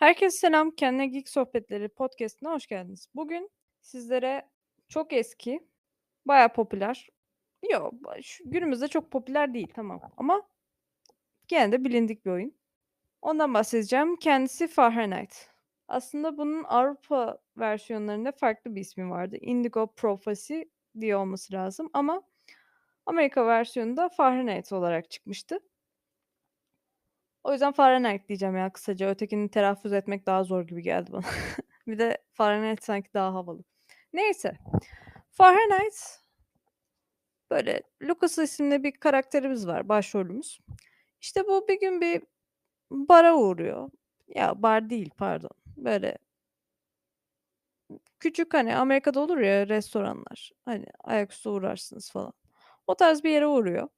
Herkese selam. Kendine Geek Sohbetleri podcast'ine hoş geldiniz. Bugün sizlere çok eski, bayağı popüler, yo şu günümüzde çok popüler değil tamam ama gene de bilindik bir oyun. Ondan bahsedeceğim. Kendisi Fahrenheit. Aslında bunun Avrupa versiyonlarında farklı bir ismi vardı. Indigo Prophecy diye olması lazım ama Amerika versiyonunda Fahrenheit olarak çıkmıştı. O yüzden Fahrenheit diyeceğim ya kısaca. Ötekini telaffuz etmek daha zor gibi geldi bana. Bir de Fahrenheit sanki daha havalı. Neyse. Fahrenheit böyle Lucas isimli bir karakterimiz var, başrolümüz. İşte bu bir gün bir bara uğruyor. Ya bar değil pardon. Böyle küçük hani Amerika'da olur ya restoranlar. Hani ayaküstü uğrarsınız falan. O tarz bir yere uğruyor.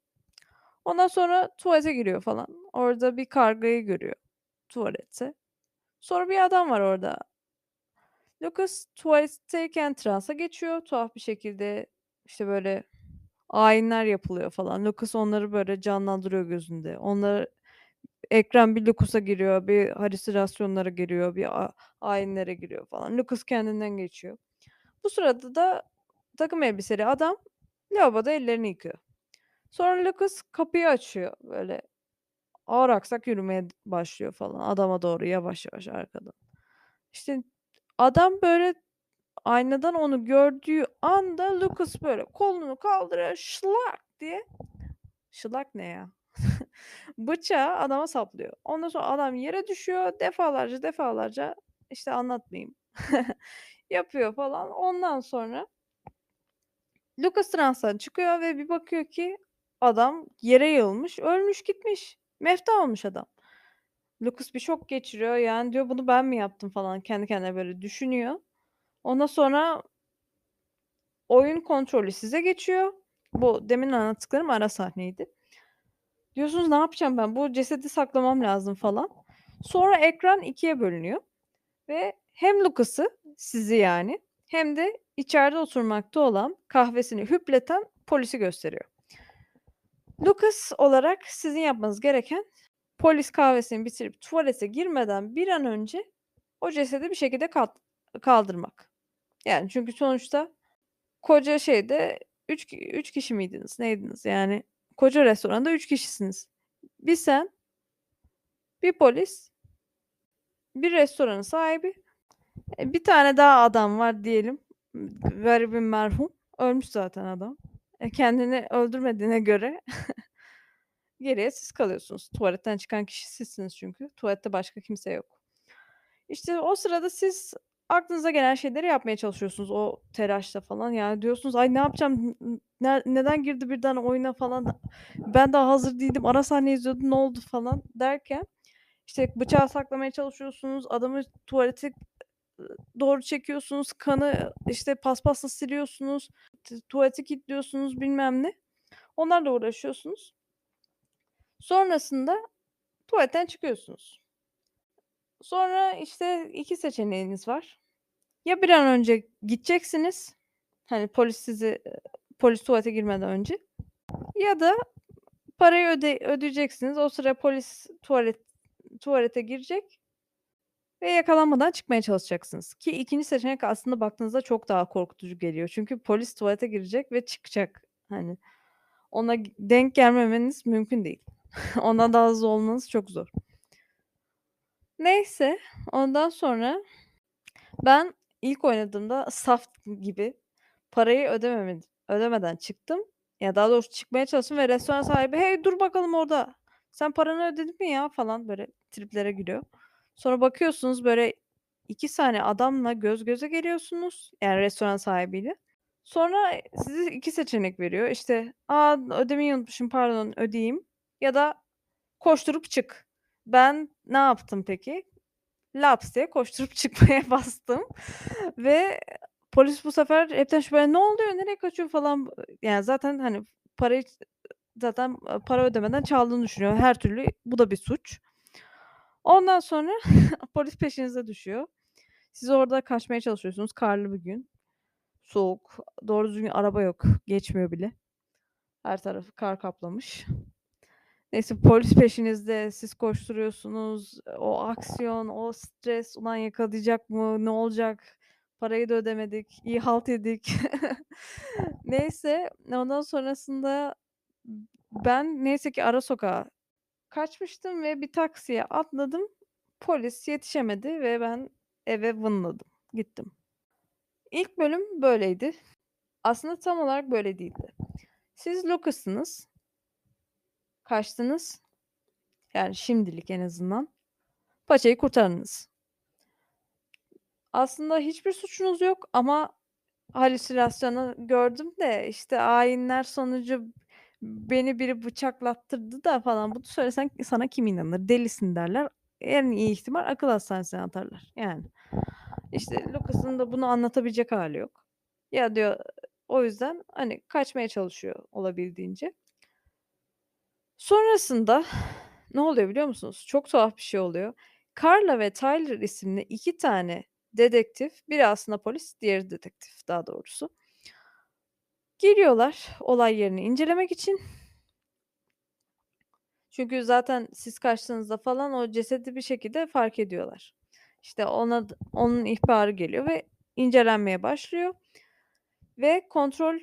Ondan sonra tuvalete giriyor falan. Orada bir kargayı görüyor tuvalette. Sonra bir adam var orada. Lucas tuvaletteyken transa geçiyor. Tuhaf bir şekilde işte böyle ayinler yapılıyor falan. Lucas onları böyle canlandırıyor gözünde. Onları ekran bir Lucas'a giriyor, bir halüsinasyonlara giriyor, bir ayinlere giriyor falan. Lucas kendinden geçiyor. Bu sırada da takım elbiseli adam lavaboda ellerini yıkıyor. Sonra Lucas kapıyı açıyor böyle ağır aksak yürümeye başlıyor falan adama doğru yavaş yavaş arkadan. İşte adam böyle aynadan onu gördüğü anda Lucas böyle kolunu kaldırıyor şlak diye. Şlak ne ya? Bıçağı adama saplıyor. Ondan sonra adam yere düşüyor. Defalarca defalarca işte anlatmayayım. Yapıyor falan. Ondan sonra Lucas transdan çıkıyor ve bir bakıyor ki adam yere yığılmış, ölmüş gitmiş. Mefta olmuş adam. Lucas bir şok geçiriyor. Yani diyor bunu ben mi yaptım falan kendi kendine böyle düşünüyor. Ondan sonra oyun kontrolü size geçiyor. Bu demin anlattıklarım ara sahneydi. Diyorsunuz ne yapacağım ben? Bu cesedi saklamam lazım falan. Sonra ekran ikiye bölünüyor. Ve hem Lucas'ı sizi yani hem de içeride oturmakta olan kahvesini hüpleten polisi gösteriyor. Lucas olarak sizin yapmanız gereken polis kahvesini bitirip tuvalete girmeden bir an önce o cesedi bir şekilde kaldırmak. Yani çünkü sonuçta koca şeyde 3 3 kişi miydiniz? Neydiniz? Yani koca restoranda 3 kişisiniz. Bir sen, bir polis, bir restoranın sahibi, e, bir tane daha adam var diyelim. Garibim merhum. Ölmüş zaten adam. E, kendini öldürmediğine göre geriye siz kalıyorsunuz. Tuvaletten çıkan kişi sizsiniz çünkü. Tuvalette başka kimse yok. İşte o sırada siz aklınıza gelen şeyleri yapmaya çalışıyorsunuz o telaşla falan. Yani diyorsunuz ay ne yapacağım? Ne, neden girdi birden oyuna falan? Ben daha hazır değildim. Ara sahne izliyordum ne oldu falan derken işte bıçağı saklamaya çalışıyorsunuz. Adamı tuvalete doğru çekiyorsunuz. Kanı işte paspasla siliyorsunuz. Tuvaleti kilitliyorsunuz bilmem ne. Onlarla uğraşıyorsunuz. Sonrasında tuvaletten çıkıyorsunuz. Sonra işte iki seçeneğiniz var. Ya bir an önce gideceksiniz. Hani polis sizi polis tuvalete girmeden önce. Ya da parayı öde, ödeyeceksiniz. O sıra polis tuvalet tuvalete girecek ve yakalanmadan çıkmaya çalışacaksınız. Ki ikinci seçenek aslında baktığınızda çok daha korkutucu geliyor. Çünkü polis tuvalete girecek ve çıkacak. Hani ona denk gelmemeniz mümkün değil. Ondan daha hızlı olmanız çok zor. Neyse ondan sonra ben ilk oynadığımda saf gibi parayı ödememe, ödemeden çıktım. Ya daha doğrusu çıkmaya çalıştım ve restoran sahibi hey dur bakalım orada. Sen paranı ödedin mi ya falan böyle triplere giriyor. Sonra bakıyorsunuz böyle iki tane adamla göz göze geliyorsunuz. Yani restoran sahibiyle. Sonra size iki seçenek veriyor. İşte aa ödemeyi unutmuşum pardon ödeyeyim. Ya da koşturup çık. Ben ne yaptım peki? Laps diye koşturup çıkmaya bastım. Ve polis bu sefer hepten şüphelen ne oluyor nereye kaçıyor falan. Yani zaten hani parayı zaten para ödemeden çaldığını düşünüyor. Her türlü bu da bir suç. Ondan sonra polis peşinize düşüyor. Siz orada kaçmaya çalışıyorsunuz. Karlı bir gün. Soğuk. Doğru düzgün araba yok. Geçmiyor bile. Her tarafı kar kaplamış. Neyse polis peşinizde, siz koşturuyorsunuz, o aksiyon, o stres, ulan yakalayacak mı, ne olacak, parayı da ödemedik, iyi halt yedik. Neyse, ondan sonrasında ben neyse ki ara sokağa kaçmıştım ve bir taksiye atladım. Polis yetişemedi ve ben eve vınladım, gittim. İlk bölüm böyleydi. Aslında tam olarak böyle değildi. Siz Lucas'sınız. Kaçtınız. Yani şimdilik en azından. Paçayı kurtardınız. Aslında hiçbir suçunuz yok ama halüsinasyonu gördüm de işte ayinler sonucu beni biri bıçaklattırdı da falan bunu söylesen sana kim inanır? Delisin derler. En iyi ihtimal akıl hastanesine atarlar. Yani. İşte Lucas'ın da bunu anlatabilecek hâli yok. Ya diyor o yüzden hani kaçmaya çalışıyor olabildiğince. Sonrasında ne oluyor biliyor musunuz? Çok tuhaf bir şey oluyor. Carla ve Tyler isimli 2 tane dedektif, biri aslında polis, diğeri dedektif daha doğrusu. Geliyorlar olay yerini incelemek için. Çünkü zaten siz kaçtığınızda falan o cesedi bir şekilde fark ediyorlar. İşte ona onun ihbarı geliyor ve incelenmeye başlıyor ve kontrol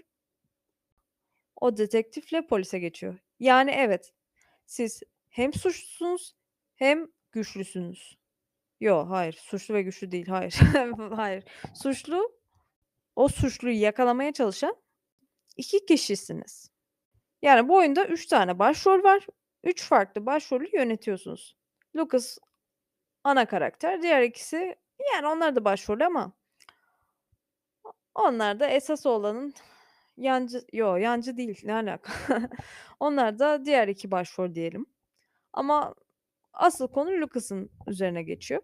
o dedektifle polise geçiyor. Yani evet, siz hem suçlusunuz hem güçlüsünüz. Yo, hayır, suçlu ve güçlü değil, hayır. Hayır. Suçlu, o suçluyu yakalamaya çalışan 2 kişisiniz. Yani bu oyunda 3 tane başrol var. 3 farklı başrolü yönetiyorsunuz. Lucas ana karakter, diğer ikisi yani onlar da başrol ama onlar da esas olanın yancı yo, yancı değil, ne alaka? Onlar da diğer 2 başrol diyelim. Ama asıl konu Lucas'ın üzerine geçiyor.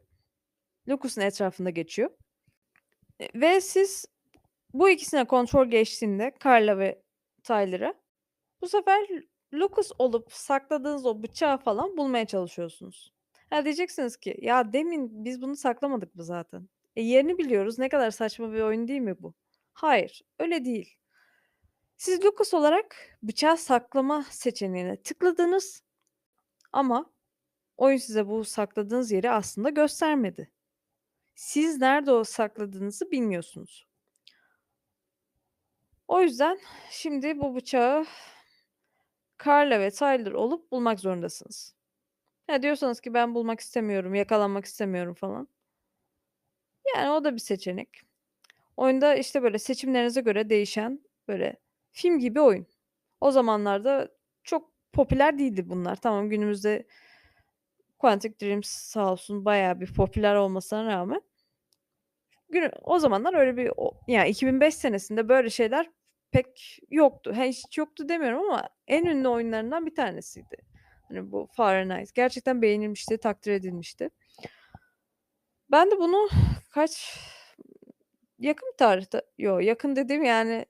Lucas'ın etrafında geçiyor. Eee, ve siz bu ikisine kontrol geçtiğinde Carla ve Tyler'a bu sefer Lucas olup sakladığınız o bıçağı falan bulmaya çalışıyorsunuz. Ha, diyeceksiniz ki ya demin biz bunu saklamadık mı zaten? E, yerini biliyoruz. Ne kadar saçma bir oyun değil mi bu? Hayır, öyle değil. Siz Lucas olarak bıçağı saklama seçeneğine tıkladınız ama oyun size bu sakladığınız yeri aslında göstermedi. Siz nerede o sakladığınızı bilmiyorsunuz. O yüzden şimdi bu bıçağı Carla ve Tyler olup bulmak zorundasınız. Ha, diyorsanız ki ben bulmak istemiyorum, yakalanmak istemiyorum falan. Yani o da bir seçenek. Oyunda işte böyle seçimlerinize göre değişen böyle film gibi oyun. O zamanlarda çok popüler değildi bunlar. Tamam günümüzde Quantic Dream sağ olsun bayağı bir popüler olmasına rağmen günü o zamanlar öyle bir yani 2005 senesinde böyle şeyler pek yoktu. He, hiç yoktu demiyorum ama en ünlü oyunlarından bir tanesiydi. Hani bu Fahrenheit. Gerçekten beğenilmişti, takdir edilmişti. Ben de bunu kaç yakın tarihte yo, yakın dediğim yani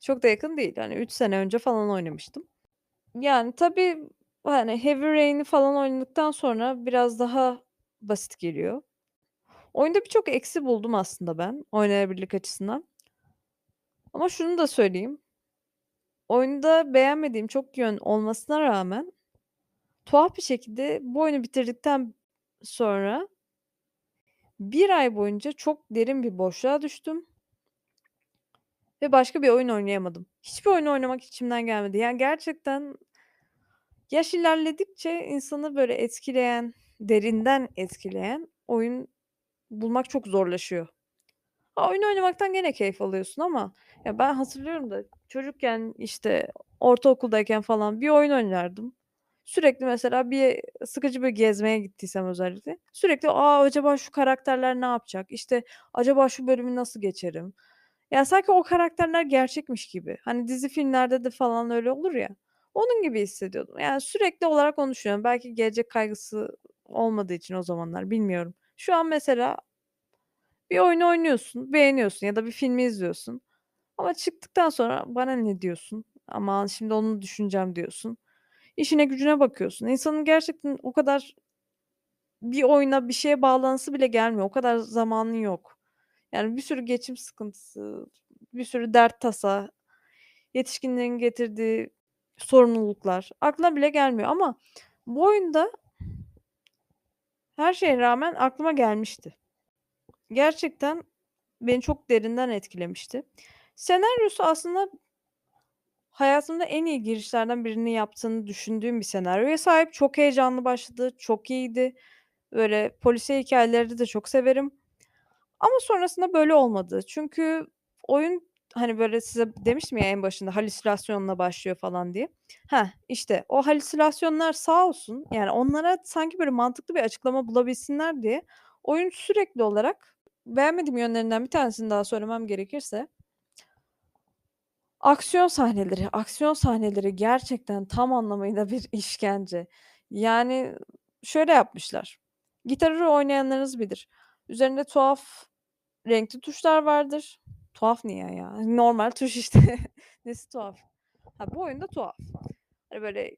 çok da yakın değil. Hani 3 sene önce falan oynamıştım. Yani tabii, hani Heavy Rain'i falan oynadıktan sonra biraz daha basit geliyor. Oyunda birçok eksi buldum aslında ben oynanabilirlik açısından. Ama şunu da söyleyeyim. Oyunda beğenmediğim çok yön olmasına rağmen tuhaf bir şekilde bu oyunu bitirdikten sonra 1 ay boyunca çok derin bir boşluğa düştüm. Ve başka bir oyun oynayamadım. Hiçbir oyunu oynamak içimden gelmedi. Yani gerçekten yaş ilerledikçe insanı böyle etkileyen, derinden etkileyen oyun bulmak çok zorlaşıyor. Ha, oyun oynamaktan gene keyif alıyorsun ama ya ben hatırlıyorum da çocukken, işte, ortaokuldayken falan bir oyun oynardım. Sürekli mesela bir sıkıcı bir gezmeye gittiysem özellikle sürekli, "A, acaba şu karakterler ne yapacak? İşte, acaba şu bölümü nasıl geçerim?" Ya, sanki o karakterler gerçekmiş gibi. Hani dizi filmlerde de falan öyle olur ya, onun gibi hissediyordum. Yani sürekli olarak onu düşünüyorum. Belki gelecek kaygısı olmadığı için o zamanlar bilmiyorum. Şu an mesela bir oyunu oynuyorsun, beğeniyorsun ya da bir filmi izliyorsun ama çıktıktan sonra "Bana ne?" diyorsun. "Aman şimdi onu düşüneceğim." diyorsun. İşine gücüne bakıyorsun. İnsanın gerçekten o kadar bir oyuna, bir şeye bağlanası bile gelmiyor. O kadar zamanın yok. Yani bir sürü geçim sıkıntısı, bir sürü dert tasa, yetişkinliğin getirdiği sorumluluklar aklına bile gelmiyor ama Bu oyunda her şeye rağmen aklıma gelmişti. Gerçekten beni çok derinden etkilemişti. Senaryosu aslında hayatımda en iyi girişlerden birini yaptığını düşündüğüm bir senaryoya sahip. Çok heyecanlı başladı, çok iyiydi. Böyle polisiye hikâyeleri de çok severim. Ama sonrasında böyle olmadı. Çünkü oyun, hani, böyle, size demiştim ya en başında halüsinasyonla başlıyor falan diye. Heh, işte o halüsinasyonlar sağ olsun, yani, onlara sanki böyle mantıklı bir açıklama bulabilsinler diye oyun sürekli olarak beğenmediğim yönlerinden bir tanesini daha söylemem gerekirse aksiyon sahneleri. Aksiyon sahneleri gerçekten tam anlamıyla bir işkence. Yani, şöyle yapmışlar, Guitar Hero oynayanlarınız bilir. Üzerinde tuhaf renkli tuşlar vardır. Tuhaf niye ya? Normal tuş işte. Nesi tuhaf? Ha, bu oyunda tuhaf. Hani, böyle,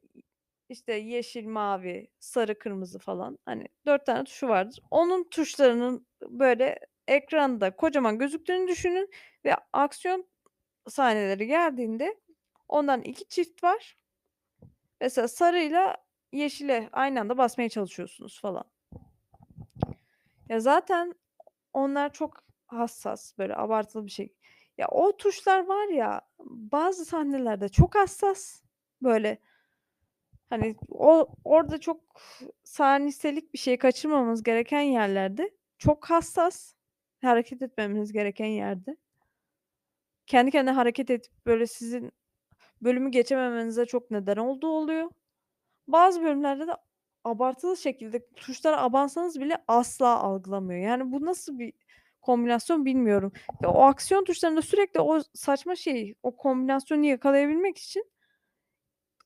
işte, yeşil, mavi, sarı, kırmızı falan, hani, 4 tane tuşu vardır. Onun tuşlarının, böyle, ekranda kocaman gözüktüğünü düşünün ve aksiyon sahneleri geldiğinde ondan 2 çift var. Mesela sarıyla yeşile aynı anda basmaya çalışıyorsunuz falan. Ya, zaten onlar çok hassas, böyle abartılı bir şey. Ya, o tuşlar var ya, bazı sahnelerde çok hassas, böyle, hani, o orada çok saniyelik bir şey kaçırmamamız gereken yerlerde çok hassas, hareket etmemeniz gereken yerde kendi kendine hareket edip, böyle, sizin bölümü geçememenize çok neden olduğu oluyor. Bazı bölümlerde de abartılı şekilde tuşlara abansanız bile asla algılamıyor. Yani, bu nasıl bir kombinasyon bilmiyorum ve o aksiyon tuşlarında sürekli o saçma şeyi, o kombinasyonu yakalayabilmek için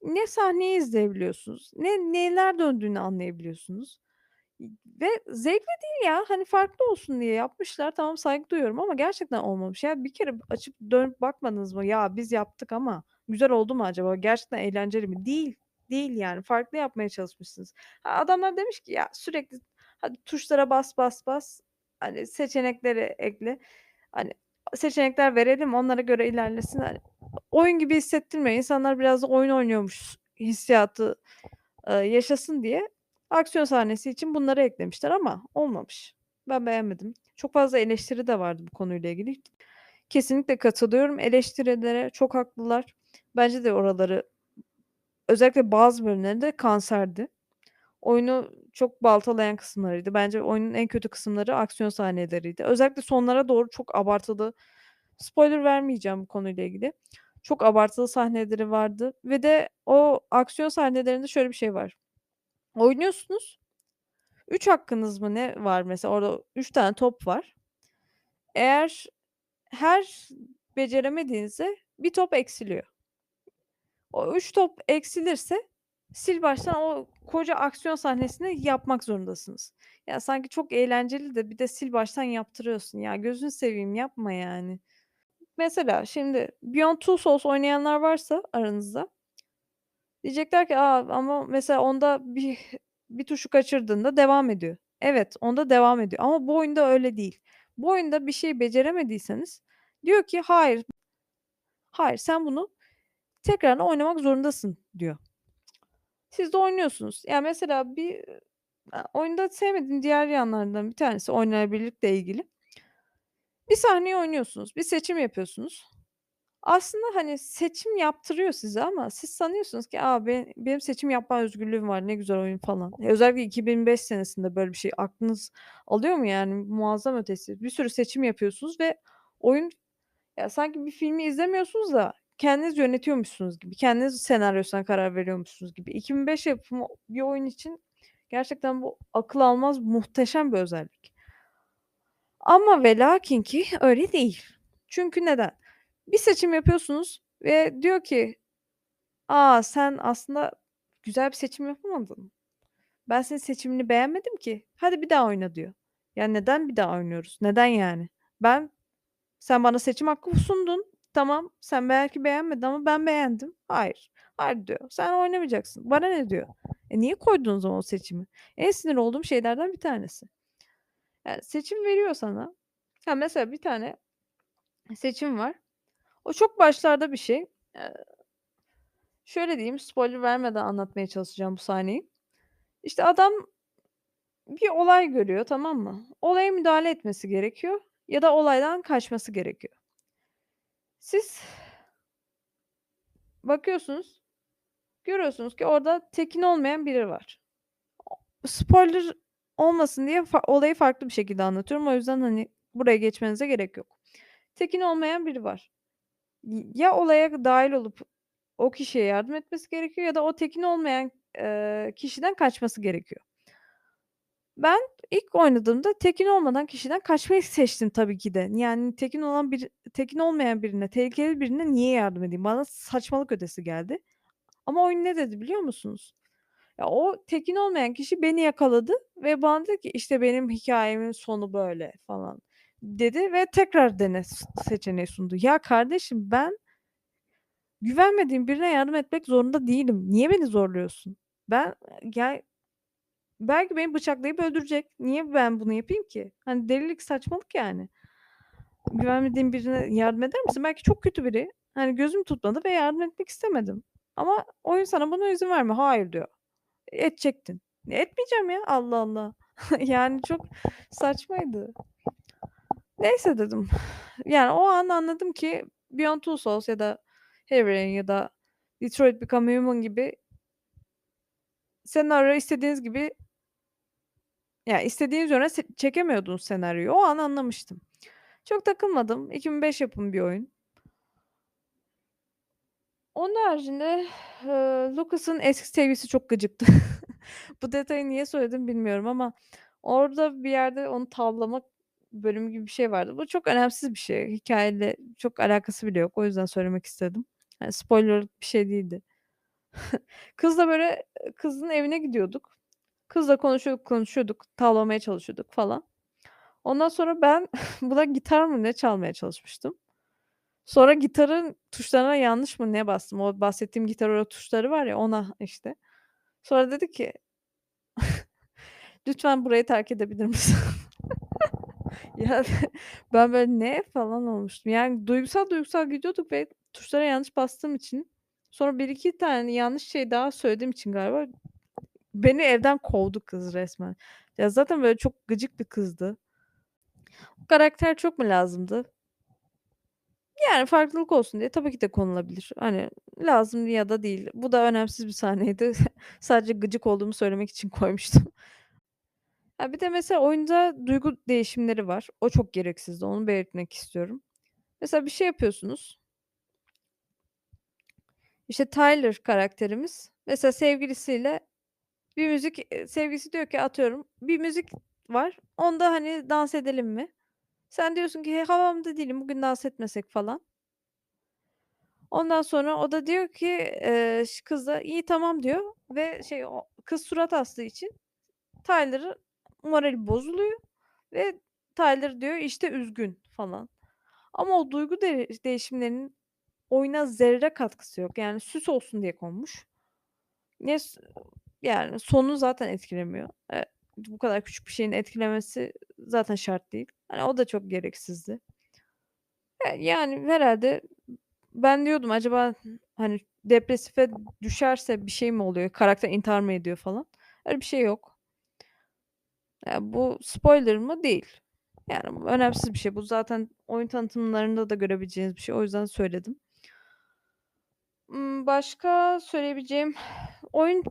ne sahneyi izleyebiliyorsunuz, ne neler döndüğünü anlayabiliyorsunuz ve zevkli değil ya. Hani, farklı olsun diye yapmışlar. Tamam, saygı duyuyorum ama gerçekten olmamış. Ya, bir kere açıp dönüp bakmadınız mı? Ya, biz yaptık ama güzel oldu mu acaba? Gerçekten eğlenceli mi? Değil, değil yani. Farklı yapmaya çalışmışsınız. Ha, adamlar demiş ki ya sürekli hadi tuşlara bas, bas, bas, hani, seçenekleri ekle, hani, seçenekler verelim, onlara göre ilerlesin. Hani, oyun gibi hissettirmiyor. İnsanlar biraz da oyun oynuyormuş hissiyatı, eee, yaşasın diye aksiyon sahnesi için bunları eklemişler ama olmamış. Ben beğenmedim. Çok fazla eleştiri de vardı bu konuyla ilgili. Kesinlikle katılıyorum eleştirilere, çok haklılar. Bence de oraları özellikle bazı bölümlerinde kanserdi. Oyunu çok baltalayan kısımlarıydı. Bence oyunun en kötü kısımları aksiyon sahneleriydi. Özellikle sonlara doğru çok abartılı spoiler vermeyeceğim bu konuyla ilgili. Çok abartılı sahneleri vardı ve de o aksiyon sahnelerinde şöyle bir şey var. Oynuyorsunuz. 3 hakkınız mı ne var mesela orada 3 tane top var. Eğer her beceremediğinizde 1 top eksiliyor. O 3 top eksilirse sil baştan o koca aksiyon sahnesini yapmak zorundasınız. Ya, sanki çok eğlenceli de bir de sil baştan yaptırıyorsun. Ya, gözünü seveyim yapma yani. Mesela şimdi Beyond Two Souls oynayanlar varsa aranızda diyecekler ki, "A, ama mesela onda bir bir tuşu kaçırdığında devam ediyor." Evet, onda devam ediyor ama bu oyunda öyle değil. Bu oyunda bir şeyi beceremediyseniz diyor ki, "Hayır, hayır sen bunu tekrardan oynamak zorundasın." diyor. Siz de oynuyorsunuz. Ya, mesela bir, oyunda sevmediğim diğer yanlardan bir tanesi oynanabilirlikle ilgili. Bir sahneyi oynuyorsunuz, bir seçim yapıyorsunuz. Aslında, hani, seçim yaptırıyor size ama siz sanıyorsunuz ki, "A, be benim seçim yapma özgürlüğüm var, ne güzel oyun." falan. Ya, özellikle 2005 senesinde böyle bir şey aklınız alıyor mu yani? Muazzam ötesi. Bir sürü seçim yapıyorsunuz ve oyun ya, sanki bir filmi izlemiyorsunuz da kendiniz yönetiyormuşsunuz gibi, kendiniz senaryosuna karar veriyormuşsunuz gibi. 2005 yapımı bir oyun için gerçekten bu akıl almaz muhteşem bir özellik. Ama ve lakin ki öyle değil. Çünkü neden? Bir seçim yapıyorsunuz ve diyor ki, "A, sen aslında güzel bir seçim yapamadın. Ben senin seçimini beğenmedim ki. Hadi bir daha oyna." diyor. Ya, neden bir daha oynuyoruz? Neden yani? Ben sen bana seçim hakkı sundun. Tamam, sen belki beğenmedin ama ben beğendim. Hayır, hayır diyor. Sen oynamayacaksın. Bana ne diyor. E, niye koydun o zaman o seçimi? En sinir olduğum şeylerden bir tanesi. Yani seçim veriyor sana. Ha, mesela bir tane seçim var. O çok başlarda bir şey. Şöyle diyeyim, spoiler vermeden anlatmaya çalışacağım bu sahneyi. İşte adam bir olay görüyor, tamam mı? Olaya müdahale etmesi gerekiyor ya da olaydan kaçması gerekiyor. Siz bakıyorsunuz, görüyorsunuz ki orada tekin olmayan biri var. Spoiler olmasın diye fa olayı farklı bir şekilde anlatıyorum. O yüzden, hani, buraya geçmenize gerek yok. Tekin olmayan biri var. Ya olaya dâhil olup o kişiye yardım etmesi gerekiyor ya da o tekin olmayan, eee, kişiden kaçması gerekiyor. Ben ilk oynadığımda tekin olmadan kişiden kaçmayı seçtim tabii ki de. Yani tekin olan bir tekin olmayan birine, tehlikeli birine niye yardım edeyim? Bana saçmalık ötesi geldi. Ama oyun ne dedi biliyor musunuz? Ya, o tekin olmayan kişi beni yakaladı ve bana dedi ki, işte, "Benim hikâyemin sonu böyle." falan dedi ve tekrar dene seçeneği sundu. Ya kardeşim ben güvenmediğim birine yardım etmek zorunda değilim. Niye beni zorluyorsun? Ben, ya belki beni bıçaklayıp öldürecek. Niye ben bunu yapayım ki? Hani, delilik, saçmalık yani. Güvenmediğin birine yardım eder misin? Belki çok kötü biri. Hani, gözüm tutmadı ve yardım etmek istemedim. Ama oyun sana buna izin vermiyor. "Hayır." diyor. Edecektin. Etmeyeceğim ya. Allah Allah. Yani çok saçmaydı. Neyse dedim. Yani o an anladım ki Beyond Two Souls ya da Heavy Rain ya da Detroit Become Human gibi senaryo istediğiniz gibi ya, istediğiniz yöne çekemiyordunuz senaryoyu. O an anlamıştım. Çok takılmadım. 2005 yapımı bir oyun. Onun haricinde, eee, Lucas'ın eski sevgilisi çok gıcıktı. Bu detayı niye söyledim bilmiyorum ama orada bir yerde onu tavlamak bölümü gibi bir şey vardı. Bu çok önemsiz bir şey. Hikâyeyle çok alakası bile yok. O yüzden söylemek istedim. Hani, spoiler'lık bir şey değildi. Kızla, böyle, kızın evine gidiyorduk. Kızla konuşuyorduk, konuşuyorduk, tavlamaya çalışıyorduk falan. Ondan sonra ben buna gitar mı ne çalmaya çalışmıştım. Sonra gitarın tuşlarına yanlış mı ne bastım. O bahsettiğim gitar o tuşları var ya ona işte. Sonra dedi ki "Lütfen burayı terk edebilir misin?" Ya, ben böyle "Ne?" falan olmuştum. Yani duygusal duygusal gidiyorduk ve tuşlara yanlış bastığım için sonra 1-2 tane yanlış şey daha söylediğim için galiba beni evden kovdu kız resmen. Ya, zaten böyle çok gıcık bir kızdı. Bu karakter çok mu lazımdı? Yani farklılık olsun diye tabii ki de konulabilir. Hani, lazım ya da değil. Bu da önemsiz bir sahneydi. Sadece gıcık olduğumu söylemek için koymuştum. Ha, bir de mesela oyunda duygu değişimleri var. O çok gereksizdi. Onu belirtmek istiyorum. Mesela bir şey yapıyorsunuz. İşte Tyler karakterimiz mesela sevgilisiyle bir müzik sevgilisi diyor ki atıyorum, "Bir müzik var. Onda, hani, dans edelim mi?" Sen diyorsun ki, "He, havamda değilim, bugün dans etmesek." falan. Ondan sonra o da diyor ki, ş kız da "İyi, tamam." diyor ve şey o kız surat astığı için Tyler'ın morali bozuluyor ve Tyler diyor, işte, üzgün falan. Ama o duygu de değişimlerinin oyuna zerre katkısı yok. Yani süs olsun diye konmuş. Ne yani sonu zaten etkilemiyor. Eee, bu kadar küçük bir şeyin etkilemesi zaten şart değil. Hani, o da çok gereksizdi. Eee, yani herhâlde ben diyordum acaba, hani, depresife düşerse bir şey mi oluyor, karakter intihar mı ediyor falan. Öyle bir şey yok. Ya, bu spoiler mı? Değil. Yani önemsiz bir şey. Bu zaten oyun tanıtımlarında da görebileceğiniz bir şey. O yüzden söyledim. Başka söyleyebileceğim oyun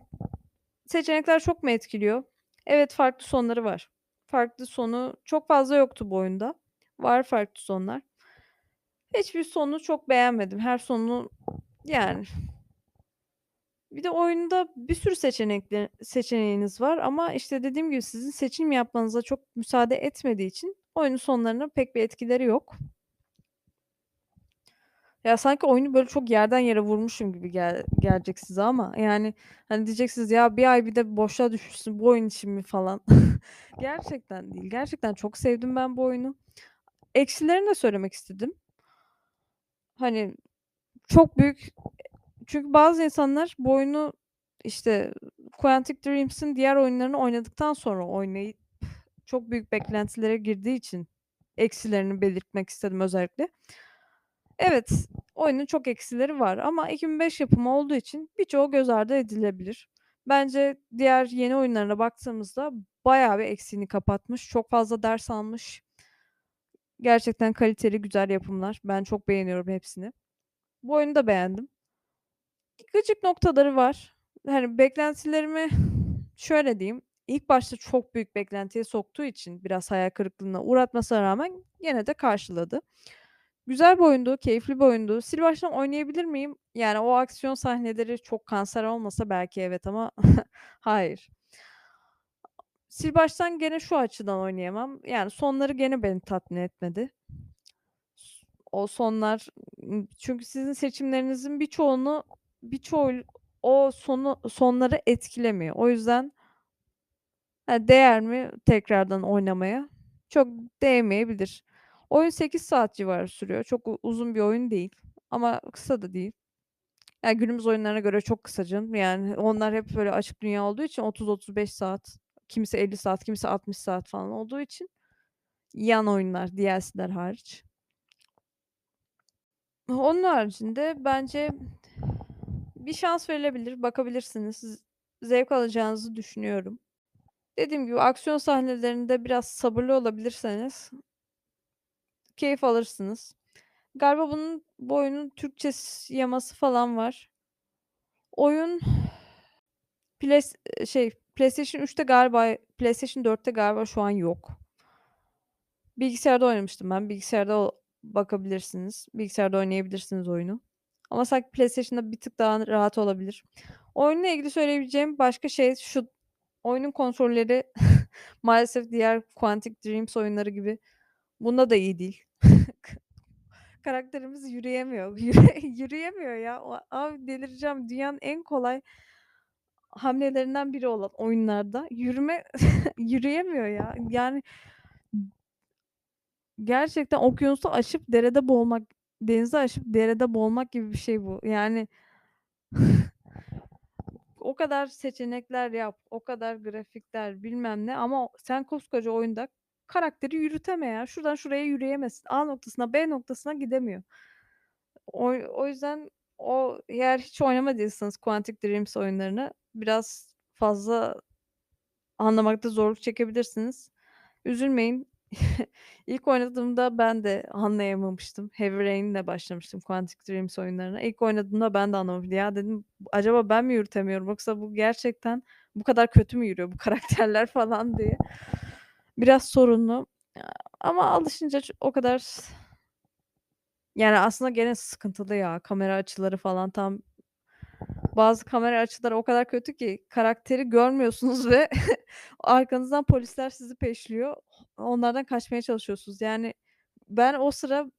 seçenekler çok mu etkiliyor? Evet, farklı sonları var. Farklı sonu çok fazla yoktu bu oyunda. Var farklı sonlar. Hiçbir sonunu çok beğenmedim. Her sonunu yani Bir de oyunda bir sürü seçenekle seçeneğiniz var ama, işte, dediğim gibi sizin seçim yapmanıza çok müsaade etmediği için oyunun sonlarına pek bir etkileri yok. Ya, sanki oyunu böyle çok yerden yere vurmuşum gibi gel gelecek size ama yani, hani, diyeceksiniz, "Ya, 1 ay bir de boşluğa düşmüşsün bu oyun için mi?" falan. Gerçekten değil. Gerçekten çok sevdim ben bu oyunu. Eksilerini de söylemek istedim. Hani, çok büyük çünkü bazı insanlar bu oyunu, işte, Quantic Dreams'in diğer oyunlarını oynadıktan sonra oynayıp çok büyük beklentilere girdiği için eksilerini belirtmek istedim özellikle. Evet, oyunun çok eksileri var ama 2005 yapımı olduğu için birçoğu göz ardı edilebilir. Bence diğer yeni oyunlarına baktığımızda bayağı bir eksiğini kapatmış. Çok fazla ders almış. Gerçekten kaliteli, güzel yapımlar. Ben çok beğeniyorum hepsini. Bu oyunu da beğendim. Gıcık noktaları var. Hani beklentilerimi şöyle diyeyim, ilk başta çok büyük beklentiye soktuğu için biraz hayal kırıklığına uğratmasına rağmen gene de karşıladı. Güzel bir oyundu, keyifli bir oyundu. Sil baştan oynayabilir miyim? Yani o aksiyon sahneleri çok kanser olmasa belki evet ama hayır. Sil baştan gene şu açıdan oynayamam. Yani sonları gene beni tatmin etmedi. O sonlar çünkü sizin seçimlerinizin birçoğunu birçoğu o sonu sonları etkilemiyor. O yüzden ha, değer mi tekrardan oynamaya? Çok değmeyebilir. Oyun 8 saat civarı sürüyor. Çok uzun bir oyun değil ama kısa da değil. Yani günümüz oyunlarına göre çok kısa canım. Yani onlar hep böyle açık dünya olduğu için 30-35 saat, kimisi 50 saat, kimisi 60 saat falan olduğu için yan oyunlar, DLC'ler hariç. Onun haricinde bence bir şans verilebilir, bakabilirsiniz. Zevk alacağınızı düşünüyorum. Dediğim gibi aksiyon sahnelerinde biraz sabırlı olabilirseniz keyif alırsınız. Galiba bunun bu oyunun Türkçe yaması falan var. Oyun Plays eee, şey, PlayStation 3'te galiba PlayStation 4'te galiba şu an yok. Bilgisayarda oynamıştım ben. Bilgisayarda bakabilirsiniz. Bilgisayarda oynayabilirsiniz oyunu. Ama sanki PlayStation'da bir tık daha rahat olabilir. Oyunla ilgili söyleyebileceğim başka şey şu: Oyunun kontrolleri maalesef diğer Quantic Dreams oyunları gibi bunda da iyi değil. Karakterimiz yürüyemiyor. Yürü yürüyemiyor ya. Abi delireceğim. Dünyanın en kolay hamlelerinden biri olan oyunlarda yürüme yürüyemiyor ya. Yani gerçekten okyanusu aşıp derede boğulmak, denizi aşıp derede boğulmak gibi bir şey bu. Yani o kadar seçenekler yap, o kadar grafikler bilmem ne ama sen koskoca oyunda karakteri yürüteme ya. Şuradan şuraya yürüyemesin. A noktasına B noktasına gidemiyor. Oy o yüzden o eğer hiç oynamadıysanız Quantic Dreams oyunlarını biraz fazla anlamakta zorluk çekebilirsiniz. Üzülmeyin. İlk oynadığımda ben de anlayamamıştım. Heavy Rain'le başlamıştım Quantic Dreams oyunlarına. İlk oynadığımda ben de anlamadım. Ya dedim acaba ben mi yürütemiyorum yoksa bu gerçekten bu kadar kötü mü yürüyor bu karakterler falan diye. Biraz sorunlu. Ama alışınca o kadar yani aslında gene sıkıntılı ya. Kamera açıları falan tam bazı kamera açıları o kadar kötü ki karakteri görmüyorsunuz ve arkanızdan polisler sizi peşliyor. Onlardan kaçmaya çalışıyorsunuz. Yani ben o sıra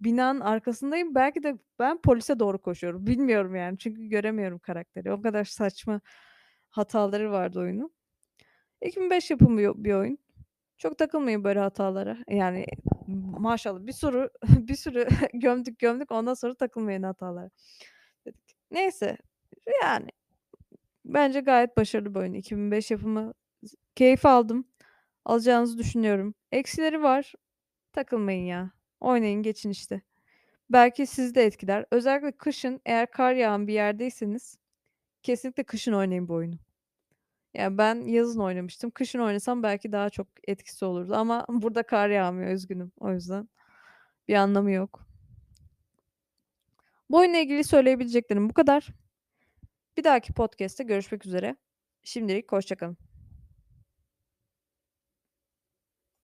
binanın arkasındayım. Belki de ben polise doğru koşuyorum. Bilmiyorum yani çünkü göremiyorum karakteri. O kadar saçma hataları vardı oyunun. 2005 yapımı bir oyun. Çok takılmayın böyle hatalara. Yani maşallah bir sürü bir sürü gömdük gömdük ondan sonra takılmayın hatalara. Neyse, yani bence gayet başarılı bir oyun. 2005 yapımı. Keyif aldım. Alacağınızı düşünüyorum. Eksileri var. Takılmayın ya. Oynayın geçin işte. Belki sizi de etkiler. Özellikle kışın eğer kar yağan bir yerdeyseniz kesinlikle kışın oynayın bu oyunu. Ya, ben yazın oynamıştım. Kışın oynasam belki daha çok etkisi olurdu ama burada kar yağmıyor, üzgünüm. O yüzden bir anlamı yok. Bu oyunla ilgili söyleyebileceklerim bu kadar. Bir dahaki podcast'te görüşmek üzere. Şimdilik hoşça kalın.